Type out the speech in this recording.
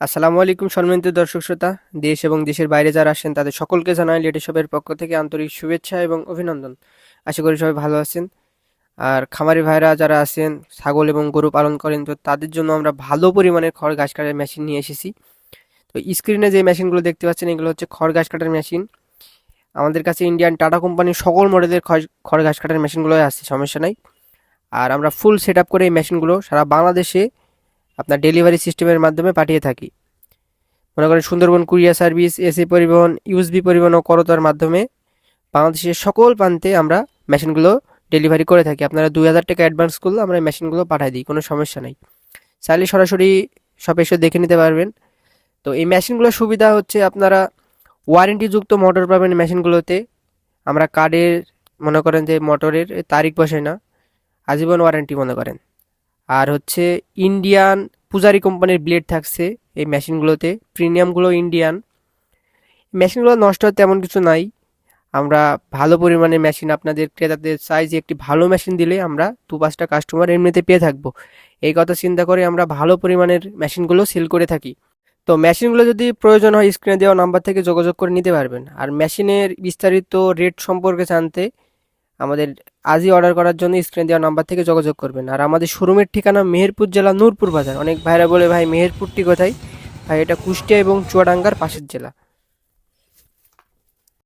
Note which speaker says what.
Speaker 1: আসসালামু আলাইকুম সম্মানিত দর্শক শ্রোতা। দেশ এবং দেশের বাইরে যারা আসেন তাদের সকলকে জানাই শপের পক্ষ থেকে আন্তরিক শুভেচ্ছা এবং অভিনন্দন। আশা করি সবাই ভালো আছেন। আর খামারি ভাইরা যারা আছেন, ছাগল এবং গরু পালন করেন, তো তাদের জন্য আমরা ভালো পরিমাণের খড় ঘাস কাটার মেশিন নিয়ে এসেছি। তো স্ক্রিনে যে মেশিনগুলো দেখতে পাচ্ছেন, এগুলো হচ্ছে খড় ঘাস কাটার মেশিন। আমাদের কাছে ইন্ডিয়ান টাটা কোম্পানির সকল মডেলের খড় ঘাস কাটার মেশিনগুলো আছে, সমস্যা নাই। আর আমরা ফুল সেট করে এই মেশিনগুলো সারা বাংলাদেশে আপনার ডেলিভারি সিস্টেমের মাধ্যমে পাঠিয়ে থাকি। মনে করেন সুন্দরবন কুরিয়ার সার্ভিস, এসি পরিবহন, ইউএসবি পরিবহন ও করতার মাধ্যমে বাংলাদেশের সকল প্রান্তে আমরা মেশিনগুলো ডেলিভারি করে থাকি। আপনারা দুই হাজার টাকা অ্যাডভান্স করলে আমরা মেশিনগুলো পাঠিয়ে দিই, কোনো সমস্যা নেই। চাইলে সরাসরি সব এসে দেখে নিতে পারবেন। তো এই মেশিনগুলোর সুবিধা হচ্ছে আপনারা ওয়ারেন্টিযুক্ত মোটর পাবেন মেশিনগুলোতে। আমরা কার্ডের মনে করেন যে মোটরের তারিখ বসে না, আজীবন ওয়ারেন্টি মনে করেন। আর হচ্ছে ইন্ডিয়ান পূজারি কোম্পানির ব্লেড থাকছে এই মেশিনগুলোতে প্রিমিয়ামগুলো ইন্ডিয়ান মেশিনগুলো নষ্ট হওয়ার তেমন কিছু নাই। আমরা ভালো পরিমাণে মেশিন আপনাদের ক্রেতাদের সাইজে একটি ভালো মেশিন দিলে আমরা দু পাঁচটা কাস্টমার এমনিতে পেয়ে থাকব। এই কথা চিন্তা করে আমরা ভালো পরিমাণের মেশিনগুলো সেল করে থাকি। তো মেশিনগুলো যদি প্রয়োজন হয় স্ক্রিনে দেওয়া নাম্বার থেকে যোগাযোগ করে নিতে পারবেন। আর মেশিনের বিস্তারিত রেট সম্পর্কে জানতে আমাদের আজই অর্ডার করার জন্য স্ক্রিন দেওয়া নাম্বার থেকে যোগাযোগ করবেন। আর আমাদের শোরুমের ঠিকানা মেহেরপুর জেলা নূরপুর বাজার। অনেক ভাইরা বলে, ভাই, মেহেরপুরটি কোথায়? ভাই, এটা কুষ্টিয়া এবং চুয়াডাঙ্গার পাশের জেলা।